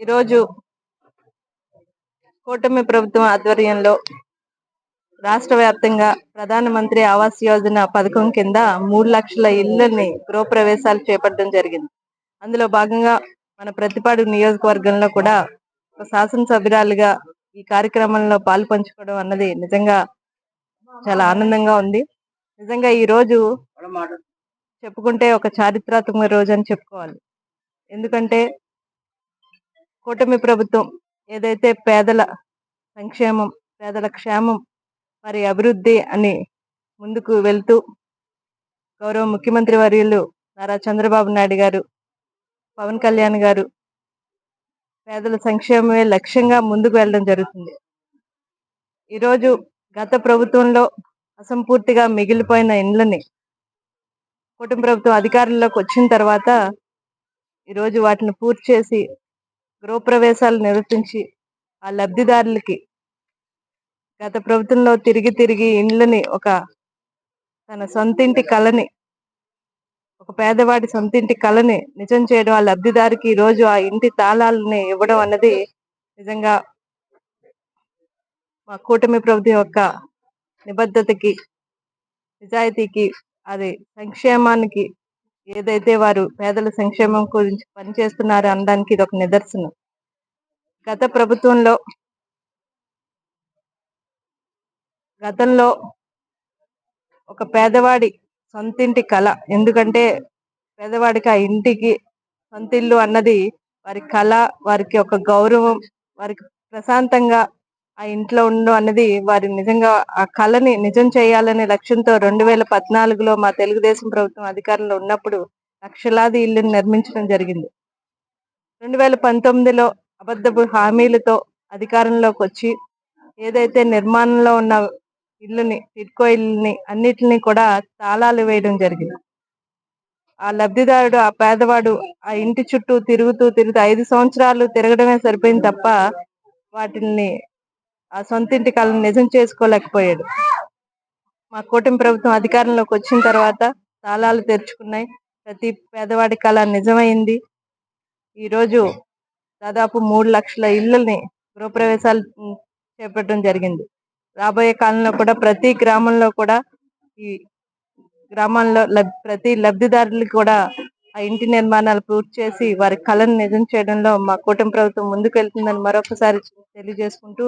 ఈరోజు కూటమి ప్రభుత్వం ఆధ్వర్యంలో రాష్ట్ర వ్యాప్తంగా ప్రధానమంత్రి ఆవాస్ యోజన పథకం కింద మూడు లక్షల ఇళ్ళని గృహప్రవేశాలు చేపట్టడం జరిగింది. అందులో భాగంగా మన ప్రతిపాడు నియోజకవర్గంలో కూడా ఒక శాసనసభ్యురాలుగా ఈ కార్యక్రమంలో పాలు పంచుకోవడం అన్నది నిజంగా చాలా ఆనందంగా ఉంది. నిజంగా ఈ రోజు చెప్పుకుంటే ఒక చారిత్రాత్మక రోజు అని చెప్పుకోవాలి. ఎందుకంటే కూటమి ప్రభుత్వం ఏదైతే పేదల సంక్షేమం పేదల క్షేమం వారి అభివృద్ధి అని ముందుకు వెళ్తూ గౌరవ ముఖ్యమంత్రి వర్యులు నారా చంద్రబాబు నాయుడు గారు పవన్ కళ్యాణ్ గారు పేదల సంక్షేమమే లక్ష్యంగా ముందుకు వెళ్ళడం జరుగుతుంది. ఈరోజు గత ప్రభుత్వంలో అసంపూర్తిగా మిగిలిపోయిన ఇండ్లని కుటుంబ ప్రభుత్వం అధికారంలోకి వచ్చిన తర్వాత ఈరోజు వాటిని పూర్తి చేసి గృహప్రవేశాలు నిరూపించి ఆ లబ్ధిదారులకి గత ప్రభుత్వంలో తిరిగి తిరిగి ఇండ్లని ఒక తన సొంతింటి కళని ఒక పేదవాడి సొంతింటి కళని నిజం చేయడం ఆ లబ్ధిదారికి ఈరోజు రోజు ఆ ఇంటి తాళాలని ఇవ్వడం అన్నది నిజంగా మా కూటమి ప్రభుత్వం యొక్క నిబద్ధతకి నిజాయితీకి అది సంక్షేమానికి ఏదైతే వారు పేదల సంక్షేమం గురించి పనిచేస్తున్నారు అనడానికి ఇది ఒక నిదర్శనం. గత ప్రభుత్వంలో గతంలో ఒక పేదవాడి సొంతింటి కళ ఎందుకంటే పేదవాడికి ఆ ఇంటికి సొంతిల్లు అన్నది వారి కళ వారికి ఒక గౌరవం వారికి ప్రశాంతంగా ఆ ఇంట్లో ఉండడం అన్నది వారి నిజంగా ఆ కళని నిజం చేయాలనే లక్ష్యంతో రెండు వేల పద్నాలుగులో మా తెలుగుదేశం ప్రభుత్వం అధికారంలో ఉన్నప్పుడు లక్షలాది ఇల్లుని నిర్మించడం జరిగింది. రెండు వేల పంతొమ్మిదిలో అబద్ధపు హామీలతో అధికారంలోకి వచ్చి ఏదైతే నిర్మాణంలో ఉన్న ఇల్లుని టిడ్కో ఇల్లుని అన్నిటిని కూడా తాళాలు వేయడం జరిగింది. ఆ లబ్ధిదారుడు ఆ పేదవాడు ఆ ఇంటి చుట్టూ తిరుగుతూ తిరుగుతూ ఐదు సంవత్సరాలు తిరగడమే సరిపోయింది తప్ప వాటిని ఆ సొంతింటి కళను నిజం చేసుకోలేకపోయాడు. మా కూటమి ప్రభుత్వం అధికారంలోకి వచ్చిన తర్వాత తాళాలు తెరుచుకున్నాయి. ప్రతి పేదవాడి కళ నిజమైంది. ఈరోజు దాదాపు మూడు లక్షల ఇళ్ళని గృహప్రవేశాలు చేపట్టడం జరిగింది. రాబోయే కాలంలో కూడా ప్రతి గ్రామంలో కూడా ఈ గ్రామాల్లో ప్రతి లబ్ధిదారులకు కూడా ఆ ఇంటి నిర్మాణాలు పూర్తి చేసి వారి కళను నిజం చేయడంలో మా కూటమి ప్రభుత్వం ముందుకు వెళ్తుందని మరొకసారి తెలియజేసుకుంటూ